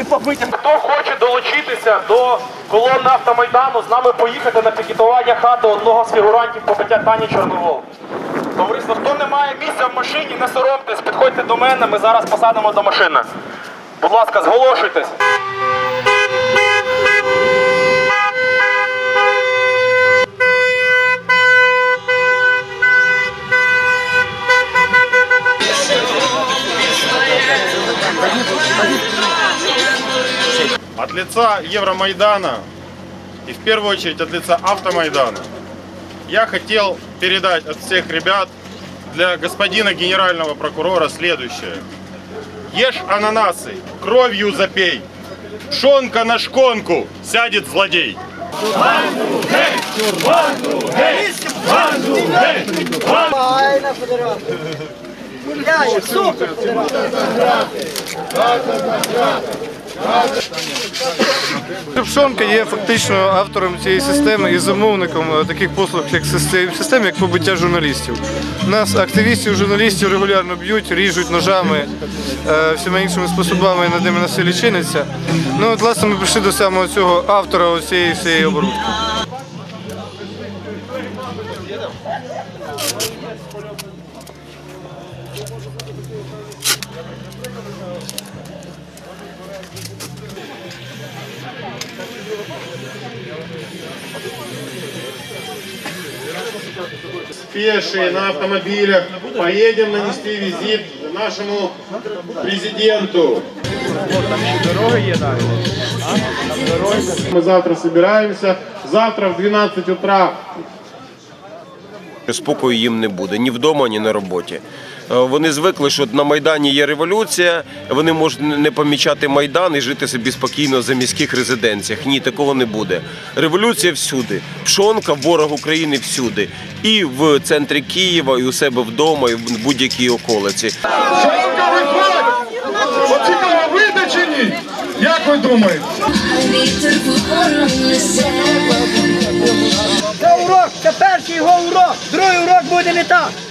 і побиття. Хто хоче долучитися до колони автомайдану, з нами поїхати на пікетування хати одного з фігурантів побиття Тані Чорновол. Товариство, хто не має місця в машині, не соромтесь, підходьте до мене, ми зараз посадимо до машини. Будь ласка, зголошуйтесь. От лица Евромайдана и в первую очередь от лица Автомайдана я хотел передать от всех ребят для господина генерального прокурора следующее. Ешь ананасы, кровью запей. Шонка на шконку, сядет злодей. Файна федерація. Я, супер федерація. Шевченко є фактично автором цієї системи і замовником е, таких послуг, як систем, як побиття журналістів. Нас активістів, журналістів регулярно б'ють, ріжуть ножами, е, всіма іншими способами над ними насилі чиниться. Ну от власне ми прийшли до самого цього автора цієї всієї оборудки. Пешие на автомобилях поедем нанести визит нашему президенту. Мы завтра собираемся. Завтра в 12 утра Спокою їм не буде ні вдома, ні на роботі. Е, Вони звикли, що на Майдані є революція, вони можуть не помічати Майдан і жити собі спокійно за міських резиденціях. Ні, такого не буде. Революція всюди. Пшонка, ворог України всюди. І в центрі Києва, і у себе вдома, і в будь-якій околиці. Цікаво, вийде чи ні? Як ви думаєте? nito.